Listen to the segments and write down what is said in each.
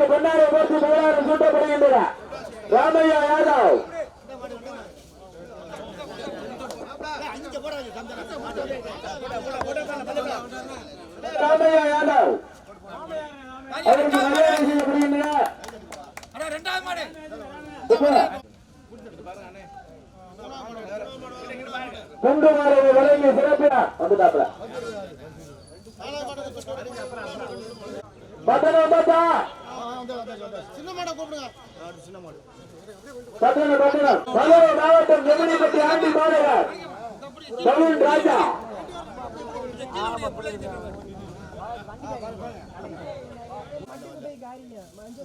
வீரர்களுக்கு பொன்னாரை போட்டு புகழாரம் சூட்டப்படுகின்றன ராமையா யாதவ். ராமையா யாதவ். அவருக்கு மரியாதை செய்யப்படுகின்றன ரெண்டாவது கொண்டு வரவு வழங்கி சிறப்பினார் வந்துட்டாப்ல பத்தனம் பத்தா மாவட்டம் ஜெமினிப்பட்டி ஆண்டி மாநகர் தமிழ் ராஜா.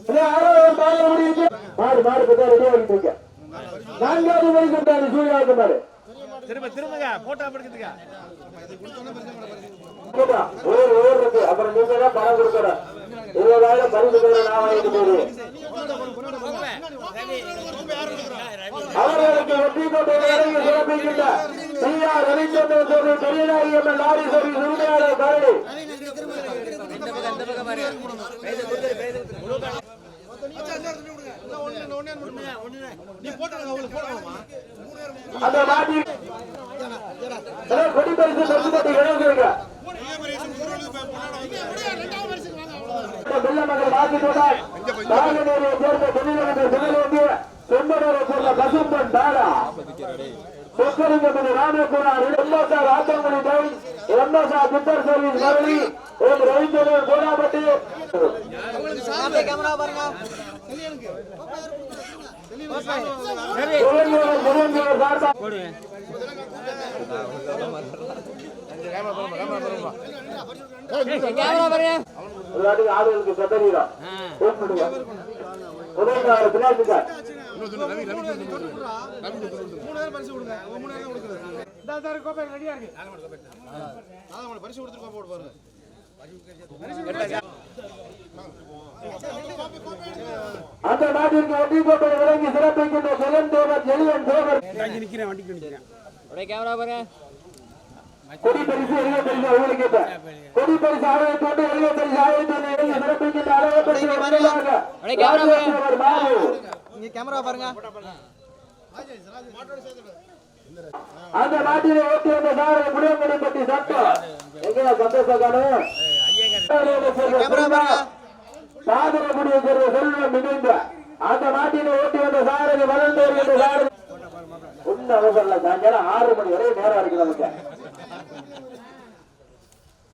இதோ ஆறாவது நான்காவது மணி கொண்டாடு சூழ்நிலை திரும்ப திரும்பங்க. போட்டோ எடுக்கிறதுக்கா ஒரு ஓவர் இருக்கு. அப்புறம் நீங்க தான் பணம் கொடுக்கணும் இருபதாயிரம் பரிசு தொகை நான் வாங்கிட்டு போயிருவேன் அவர்களுக்கு வெற்றி சிறப்பிக்கின்ற ரவிச்சந்திரன் லாரி சர்வீஸ் உரிமையாளர் அந்த அதான் கொடி பரிசு பரிசு பட்டி இழந்துருங்க வெள்ள மகள் மாற்றி போட்டால் நாகநேரியை சேர்ந்த தொழிலதிபர் முதலோங்கி செம்பனூரை சேர்ந்த பசும்பன் தாரா சொக்கலிங்கமணி ராமகுமார் எம்எஸ்ஆர் ஆத்தங்குடி எம்எஸ்ஆர் குப்பர் சர்வீஸ் மரளி ஓம் ரவீந்திரன் கோடாப்பட்டி சுரேந்திரன் சுரேந்திரன் வாட்டி ஆளுகளுக்கு கத்தறிகிறோம் கூப்பிடுங்க உதயநாடு பின்னாடி சார் அந்த நாட்டிற்கு ஒட்டி கோட்டை இறங்கி சிறப்பிக்கின்ற ஜெகன் தேவர் ஜெலியன் தேவர். கொடி பரிசு எழுத பரிசு அவங்களுக்கு கொடி பரிசு ஆலய தொண்டு எழுத பரிசு ஆலயத்தை சிறப்பிக்கின்ற அழகப்பட்டு கேமரா பாருங்க அந்த நாட்டிலே ஓட்டி வந்த சட்டம் சந்தோஷக்கான செல்வம் மிகுந்த அந்த நாட்டிலே ஓட்டி வந்த சாரதி வளர்ந்து வருகின்ற சாரதி ஒன்னும் அவசரம் இல்லை சாயங்காலம் ஆறு மணி வரை நேரம் இருக்கு நமக்கு